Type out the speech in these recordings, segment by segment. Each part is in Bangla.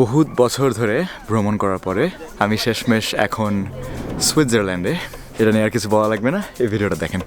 বহুত বছর ধরে ভ্রমণ করার পরে আমি শেষমেশ এখন সুইজারল্যান্ডে। এটা নিয়ে আর কিছু বলা লাগবে না, এই ভিডিওটা দেখেন।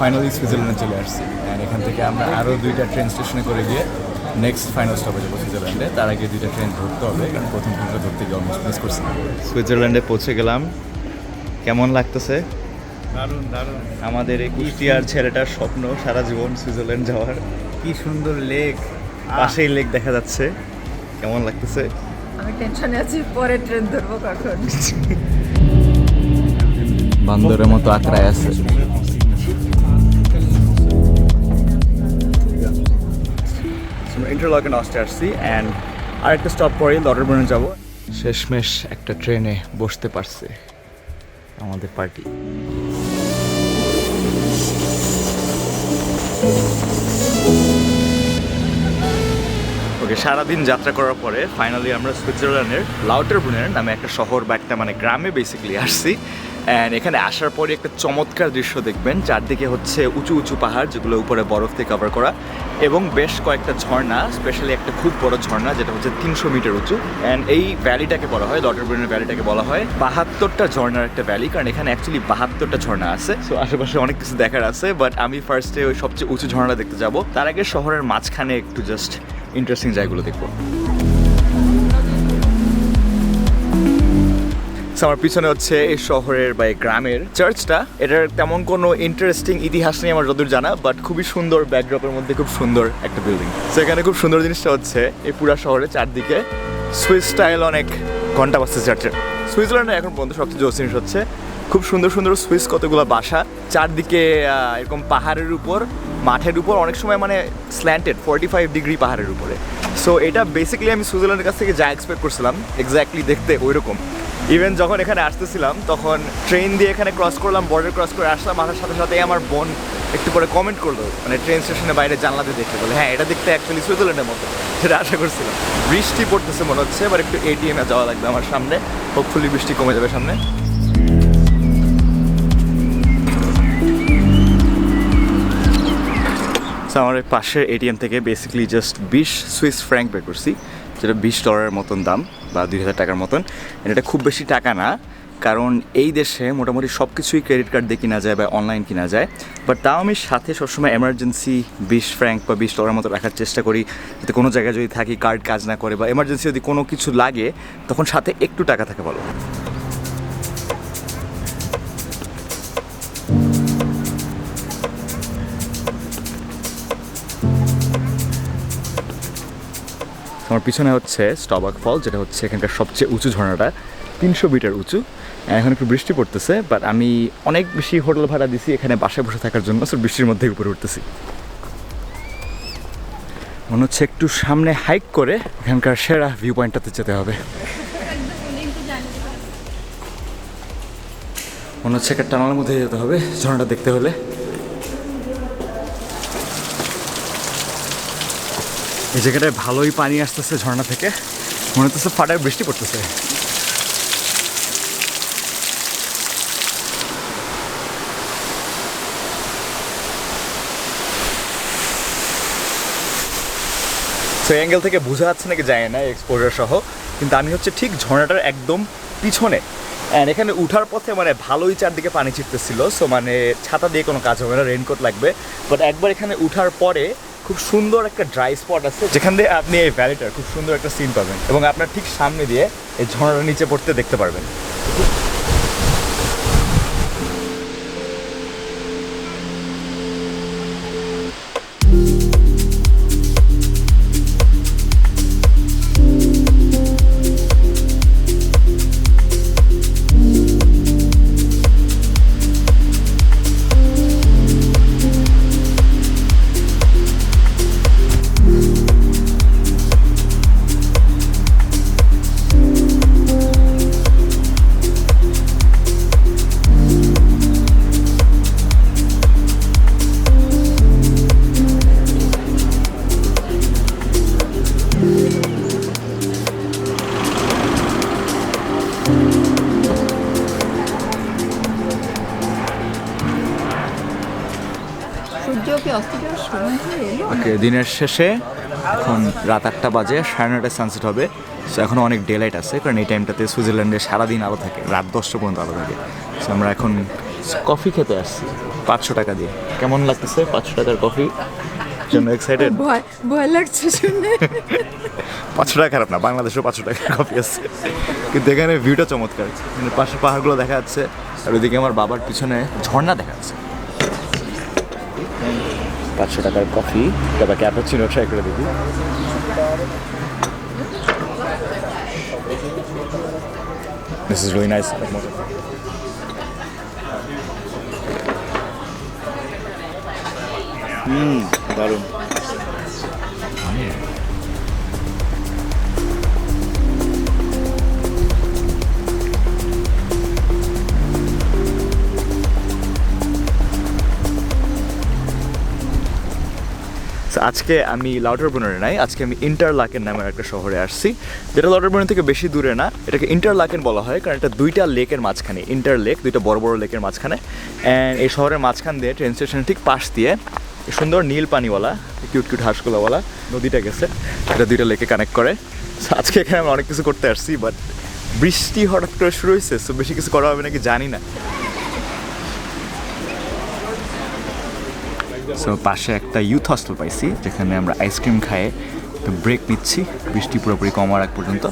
ফাইনালি সুইজারল্যান্ডে চলে আসছি। এখান থেকে আমরা আরও দুইটা ট্রেন স্টেশনে করে গিয়ে নেক্সট ফাইনাল স্টপে যাব সুইজারল্যান্ডে তার আগে দুইটা ট্রেন ধরতে হবে কারণ প্রথম ট্রেনটা ধরতে গিয়ে অলমোস্ট মিস করছি। সুইজারল্যান্ডে পৌঁছে গেলাম। কেমন লাগতেছে? দারুণ দারুণ। আমাদের এই কুষ্টিয়ার ছেলেটার স্বপ্ন সারা জীবন সুইজারল্যান্ড যাওয়ার। কি সুন্দর লেক। পাশেই লেক দেখা যাচ্ছে। কেমন লাগতেছে? আমি টেনশনে আছি পরে ট্রেন ধরবো কখন। বান্দরের মতো আঁকড়ায় আছে। ইন্টারলকেন অস্টে আসছি অ্যান্ড আরেকটা স্টপ পরেই লটারবনে যাব। শেষমেশ একটা ট্রেনে বসতে পারছে আমাদের পার্টি। ওকে সারাদিন যাত্রা করার পরে ফাইনালি আমরা সুইজারল্যান্ডের লাউটারবুনের নামে একটা শহর বা একটা মানে গ্রামে বেসিক্যালি আসছি। অ্যান্ড এখানে আসার পরে একটা চমৎকার দৃশ্য দেখবেন। চারদিকে হচ্ছে উঁচু উঁচু পাহাড় যেগুলো উপরে বরফ দিয়ে কভার করা। এবং বেশ কয়েকটা ঝর্ণা স্পেশালি একটা খুব বড় ঝর্ণা, যেটা হচ্ছে তিনশো মিটার উঁচু। অ্যান্ড এই ভ্যালিটাকে বলা হয় লটারবুনের ভ্যালিটাকে বলা হয়, বাহাত্তরটা ঝর্ণার একটা ভ্যালি কারণ এখানে অ্যাকচুয়ালি বাহাত্তরটা ঝর্ণা আছে। সো আশেপাশে অনেক কিছু দেখার আছে বাট আমি ফার্স্টে ওই সবচেয়ে উঁচু ঝর্ণা দেখতে যাব। তার আগে শহরের মাঝখানে একটু জাস্ট ইন্টারেস্টিং জায়গাগুলো দেখব। আমার পিছনে হচ্ছে এই শহরের বা এই গ্রামের চার্চটা এটার তেমন কোনো ইন্টারেস্টিং ইতিহাস নেই আমার যতদূর জানা বাট খুবই সুন্দর ব্যাকড্রপের মধ্যে খুব সুন্দর একটা বিল্ডিং তো এখানে খুব সুন্দর জিনিসটা হচ্ছে, এই পুরা শহরে চারদিকে সুইস স্টাইল অনেক ঘণ্টা বাজছে চার্চের সুইজারল্যান্ডে এখন পর্যন্ত সবচেয়ে জোর জিনিস হচ্ছে, খুব সুন্দর সুন্দর সুইস কতগুলো বাসা, চারদিকে এরকম পাহাড়ের উপর, মাঠের উপর, অনেক সময় মানে স্ল্যান্টেড ফর্টি ফাইভ ডিগ্রি পাহাড়ের উপরে। সো এটা বেসিক্যালি আমি সুইজারল্যান্ডের কাছ থেকে যা এক্সপেক্ট করছিলাম এক্স্যাক্টলি দেখতে ওই রকম ইভেন যখন এখানে আসতেছিলাম, তখন ট্রেন দিয়ে এখানে ক্রস করলাম বর্ডার ক্রস করে আসলাম, আসার সাথে সাথে আমার বোন একটু পরে কমেন্ট করল মানে ট্রেন স্টেশনের বাইরে জানলাতে দেখতে বলে হ্যাঁ এটা দেখতে অ্যাকচুয়ালি সুইজারল্যান্ডের মতো। সেটা আশা করছিলাম। বৃষ্টি পড়তেছে মনে হচ্ছে, এবার একটু এটিএমে যাওয়া লাগবে আমার সামনে। হোপফুলি বৃষ্টি কমে যাবে সামনে। আমার পাশের এটিএম থেকে বেসিক্যালি জাস্ট বিশ সুইস ফ্র্যাঙ্ক বের করছি। যেটা বিশ ডলারের মতন দাম বা দুই হাজার টাকার মতন। এটা খুব বেশি টাকা না, কারণ এই দেশে মোটামুটি সব কিছুই ক্রেডিট কার্ড দিয়ে কিনা যায় বা অনলাইন কিনা যায়। বাট তাও আমি সাথে সবসময় এমার্জেন্সি বিশ ফ্র্যাঙ্ক বা বিশ ডলার মতো রাখার চেষ্টা করি। যাতে কোনো জায়গায় যদি থাকি কার্ড কাজ না করে বা এমার্জেন্সি যদি কোনো কিছু লাগে, তখন সাথে একটু টাকা থাকে ভালো আমার পিছনে হচ্ছে স্টবাক ফল, যেটা হচ্ছে এখানকার সবচেয়ে উঁচু ঝর্ণাটা, তিনশো মিটার উঁচু। এখন একটু বৃষ্টি পড়তেছে বাট আমি অনেক বেশি হোটেল ভাড়া দিছি এখানে বাসায় বসে থাকার জন্য সো বৃষ্টির মধ্যে উপরে উঠতেছি। মনে হচ্ছে একটু সামনে হাইক করে এখানকার সেরা ভিউ পয়েন্টটাতে যেতে হবে। মনে হচ্ছে একটা টানার মধ্যে যেতে হবে, ঝর্ণাটা দেখতে হলে। এই জায়গাটায় ভালোই পানি আসতেছে ঝর্ণা থেকে। মনে হচ্ছে ফাটায় বৃষ্টি পড়তেছে। সো অ্যাঙ্গেল থেকে বোঝা যাচ্ছে নাকি যায় না এক্সপোজার সহ। কিন্তু আমি হচ্ছে ঠিক ঝর্ণাটার একদম পিছনে। অ্যান্ড এখানে উঠার পথে মানে ভালোই চারদিকে পানি ছিটতেছিল। সো মানে ছাতা দিয়ে কোনো কাজ হবে না রেনকোট লাগবে। বাট একবার এখানে উঠার পরে খুব সুন্দর একটা ড্রাই স্পট আছে, যেখান দিয়ে আপনি এই ভ্যালিটার খুব সুন্দর একটা সিন পাবেন এবং আপনার ঠিক সামনে দিয়ে এই ঝর্ণাটা নিচে পড়তে দেখতে পারবেন। ওকে দিনের শেষে এখন রাত আটটা বাজে সাড়ে নটায় সানসেট হবে। সো এখন অনেক ডেলাইট আছে কারণ এই টাইমটাতে সুইজারল্যান্ডে সারাদিন আলো থাকে রাত দশটা পর্যন্ত আলো থাকে। সো আমরা এখন কফি খেতে আসছি পাঁচশো টাকা দিয়ে। কেমন লাগতেছে পাঁচশো টাকার কফি জন্য এক্সাইটেড ভয় ভয় লাগছে শুনে। পাঁচশো টাকা খারাপ না বাংলাদেশেও পাঁচশো টাকার কফি আছে। কিন্তু এখানে ভিউটা চমৎকার। মানে পাশে পাহাড়গুলো দেখা যাচ্ছে আর ওইদিকে আমার বাবার পিছনে ঝর্ণা দেখা যাচ্ছে। পাঁচশো টাকার কফি। তারপর ক্যাপাচিনো ট্রাই করে দিবি This is really nice. Mmm, দারুণ। আজকে আমি লাউটারবনের নাই, আজকে আমি ইন্টারলাকেন নামের একটা শহরে আসছি। যেটা লাউটারবনের থেকে বেশি দূরে না, এটাকে ইন্টারলাকেন বলা হয়, কারণ এটা দুইটা লেকের মাঝখানে ইন্টার লেক দুইটা বড় বড় লেকের মাঝখানে। অ্যান্ড এই শহরের মাঝখান দিয়ে ট্রেন স্টেশনের ঠিক পাশ দিয়ে সুন্দর নীল পানিওয়ালা কিউট কিউট হাঁসগুলোওয়ালা নদীটা গেছে এটা দুইটা লেকে কানেক্ট করে। আজকে এখানে আমি অনেক কিছু করতে আসছি বাট বৃষ্টি হঠাৎ করে শুরু হয়েছে সো বেশি কিছু করা হবে নাকি জানি না। সো পাশে একটা ইউথ হস্টেল পাইছি, যেখানে আমরা আইসক্রিম খায়ে ব্রেক নিচ্ছি। বৃষ্টি পুরোপুরি কমার আগ পর্যন্ত।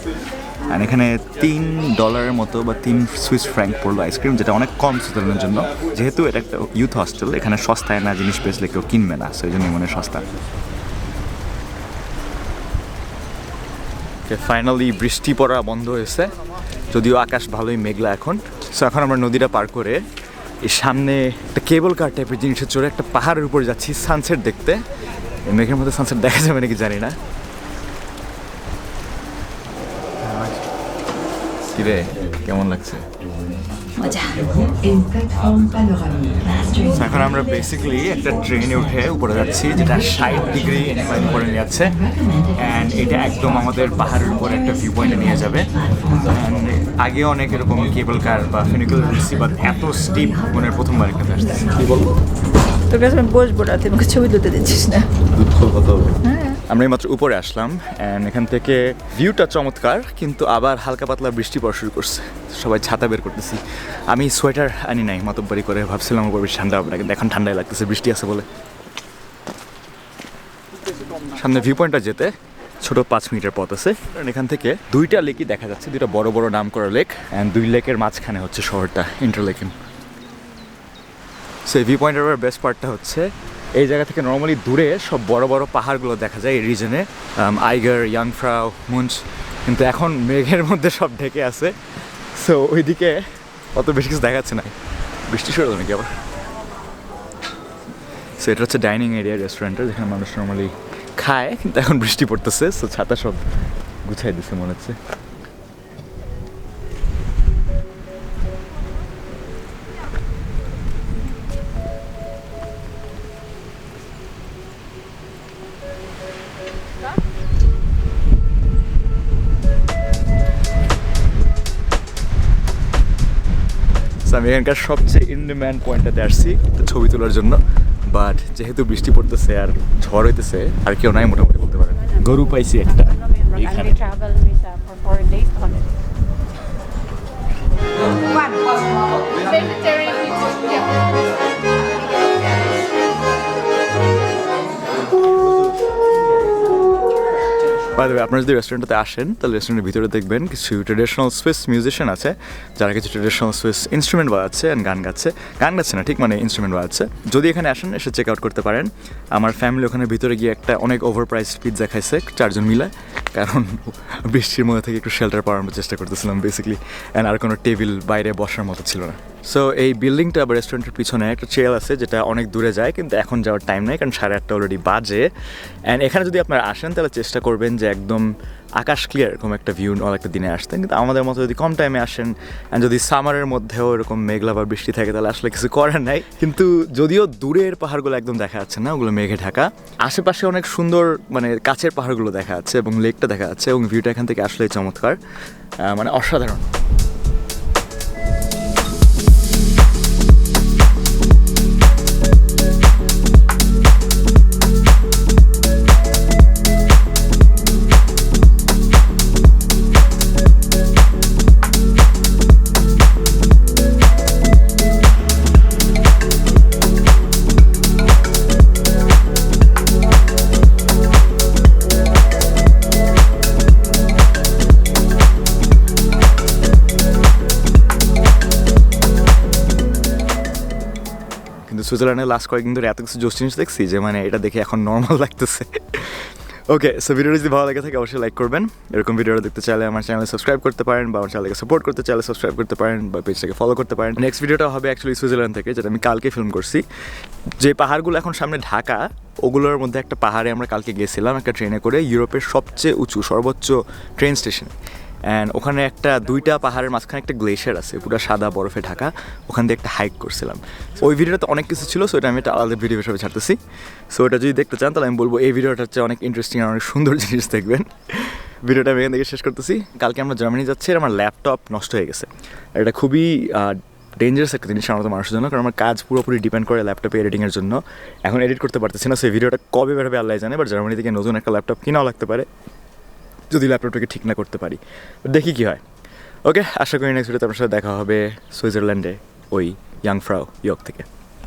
আর এখানে তিন ডলারের মতো বা তিন সুইস ফ্র্যাঙ্ক পড়ল আইসক্রিম যেটা অনেক কম সুতরাংয়ের জন্য। যেহেতু এটা একটা ইউথ হস্টেল এখানে সস্তায় না জিনিস বেচলে কেউ কিনবে না, সেই জন্যই মনে সস্তা। ফাইনালি বৃষ্টি পড়া বন্ধ হয়েছে। যদিও আকাশ ভালোই মেঘলা এখন। সো এখন আমরা নদীটা পার করে সামনে একটা কেবল কার টাইপের জিনিসের চড়ে একটা পাহাড়ের উপরে যাচ্ছি সানসেট দেখতে। মেঘের মধ্যে সানসেট দেখা যাবে নাকি জানি না। কিরে? কেমন লাগছে? এখন আমরা বেসিক্যালি একটা ট্রেনে উঠে উপরে যাচ্ছি যেটা ষাট ডিগ্রি ইনক্লাইন করে নিয়ে যাচ্ছে অ্যান্ড এটা একদম আমাদের পাহাড়ের উপরে একটা ভিউ পয়েন্টে নিয়ে যাবে। আগে অনেক এরকম কেবল কার বা ফিনিকল উঠছি বাট এত স্টিপ মনে প্রথমবার এখানে আসতেছি কি বলব? তোর কাছে আমি বসবো না তুই আমাকে ছবি তুলতে দিচ্ছিস না। হ্যাঁ। আমরা এইমাত্র উপরে আসলাম অ্যান্ড এখান থেকে ভিউটা চমৎকার কিন্তু আবার হালকা পাতলা বৃষ্টি পড়া শুরু করছে। সবাই ছাতা বের করতেছি। আমি সোয়েটার আনি নাই মাতব্বারি করে ভাবছিলাম উপর বেশি ঠান্ডা হবে না কিন্তু এখন ঠান্ডাই লাগতেছে বৃষ্টি আছে বলে। সামনে ভিউ পয়েন্টটা যেতে ছোট পাঁচ মিনিটের পথ আছে। কারণ এখান থেকে দুইটা লেকই দেখা যাচ্ছে দুইটা বড় বড় নাম করা লেক অ্যান্ড দুই লেকের মাঝখানে হচ্ছে শহরটা ইন্টারলেকেন সো এই ভিউ পয়েন্টের বেস্ট পার্টটা হচ্ছে, এই জায়গা থেকে নর্মালি দূরে সব বড় বড় পাহাড়গুলো দেখা যায় এই রিজনে আইগার ইয়াংফ্রাও মুঞ্চ কিন্তু এখন মেঘের মধ্যে সব ঢেকে আছে। সো ওইদিকে অত বেশি কিছু দেখাচ্ছে না। বৃষ্টি শুরু নাকি আবার? সো এটা হচ্ছে ডাইনিং এরিয়া রেস্টুরেন্টের যেখানে মানুষ নর্মালি খায়, কিন্তু এখন বৃষ্টি পড়তেছে। সো ছাতা সব গুছাই দিছে, মনে হচ্ছে। আমি এখানকার সবচেয়ে ইন ডিম্যান্ড পয়েন্টটাতে আসছি ছবি তোলার জন্য বাট যেহেতু বৃষ্টি পড়তেছে আর ঝড় হইতেছে আর কেউ নাই মোটামুটি বলতে পারেন। গরু পাইছি একটা। এইখানে দ্য আপনারা যদি রেস্টুরেন্টে আসেন, তাহলে রেস্টুরেন্টের ভিতরে দেখবেন কিছু ট্রেডিশনাল সুইস মিউজিশিয়ান আছে, যারা কিছু ট্রেডিশনাল সুইস ইনস্ট্রুমেন্ট বাজাচ্ছে অ্যান্ড গান গাচ্ছে। গান গাচ্ছে না, ঠিক মানে ইনস্ট্রুমেন্ট বাজাচ্ছে। যদি এখানে আসেন, এসে চেক আউট করতে পারেন। আমার ফ্যামিলি ওখানে ভিতরে গিয়ে একটা অনেক ওভার প্রাইস পিৎজা খাইছে, চারজন মিলে। কারণ বৃষ্টির মধ্যে থেকে একটু শেল্টার পাওয়ার চেষ্টা করতেছিলাম বেসিক্যালি অ্যান্ড আর কোনো টেবিল বাইরে বসার মতো ছিল না। সো এই বিল্ডিংটা বা রেস্টুরেন্টের পিছনে একটা ট্রেল আছে যেটা অনেক দূরে যায়, কিন্তু এখন যাওয়ার টাইম নেই, কারণ সাড়ে আটটা অলরেডি বাজে। অ্যান্ড এখানে যদি আপনারা আসেন, তাহলে চেষ্টা করবেন যে একদম আকাশ ক্লিয়ার এরকম একটা ভিউ অল একটা দিনে আসতেন কিন্তু আমাদের মতো যদি কম টাইমে আসেন অ্যান্ড যদি সামারের মধ্যেও এরকম মেঘলা বা বৃষ্টি থাকে, তাহলে আসলে কিছু করার নাই। কিন্তু যদিও দূরের পাহাড়গুলো একদম দেখা যাচ্ছে না, ওগুলো মেঘে ঢাকা। আশেপাশে অনেক সুন্দর মানে কাছের পাহাড়গুলো দেখা যাচ্ছে এবং লেকটা দেখা যাচ্ছে এবং ভিউটা এখান থেকে আসলে চমৎকার মানে অসাধারণ। সুইজারল্যান্ডে লাস্ট কয়েকদিন ধরে এত কিছু জোস জিনিস দেখছি যে মানে এটা দেখে এখন নর্মাল লাগতেছে। ওকে সো ভিডিওটা যদি ভালো লাগে থাকে, অবশ্যই লাইক করবেন। এরকম ভিডিওটা দেখতে চাইলে আমার চ্যানেলে সাবস্ক্রাইব করতে পারেন বা আমার চ্যানেলকে সাপোর্ট করতে চাইলে সাবস্ক্রাইব করতে পারেন বা পেজটাকে ফলো করতে পারেন। নেক্সট ভিডিওটা হবে অ্যাকচুয়ালি সুইজারল্যান্ড থেকে, যেটা আমি কালকে ফিল্ম করছি। যে পাহাড়গুলো এখন সামনে ঢাকা, ওগুলোর মধ্যে একটা পাহাড়ে আমরা কালকে গেছিলাম, একটা ট্রেনে করে ইউরোপের সবচেয়ে উঁচু, সর্বোচ্চ ট্রেন স্টেশন অ্যান্ড ওখানে একটা, দুইটা পাহাড়ের মাঝখানে একটা গ্লেশিয়ার আছে, পুরো সাদা বরফে ঢাকা, ওখান দিয়ে একটা হাইক করছিলাম। ওই ভিডিওটাতে অনেক কিছু ছিল সো এটা আমি একটা আলাদা ভিডিও হিসাবে ছাড়তেছি। সো এটা যদি দেখতে চান, তাহলে আমি বলব এই ভিডিওটা হচ্ছে অনেক ইন্টারেস্টিং আর অনেক সুন্দর জিনিস দেখবেন। ভিডিওটা আমি এখান থেকে শেষ করতেছি। কালকে আমরা জার্মানি যাচ্ছি, আর আমার ল্যাপটপ নষ্ট হয়ে গেছে। এটা খুবই ডেঞ্জারাস একটা জিনিস আমার মানুষের জন্য, কারণ আমার কাজ পুরোপুরি ডিপেন্ড করে ল্যাপটপে এডিটিংয়ের জন্য। এখন এডিট করতে পারতেছি না সেই ভিডিওটা কবে বেরোবে আল্লাহ জানে বাট জার্মানি থেকে নতুন একটা ল্যাপটপ কিনাও লাগতে পারে। যদি ল্যাপটপটাকে ঠিক না করতে পারি। দেখি কি হয়। ওকে, আশা করি নেক্সট ভিডিওতে আপনার সাথে দেখা হবে সুইজারল্যান্ডে ওই ইয়াংফ্রাও ইয়ক থেকে।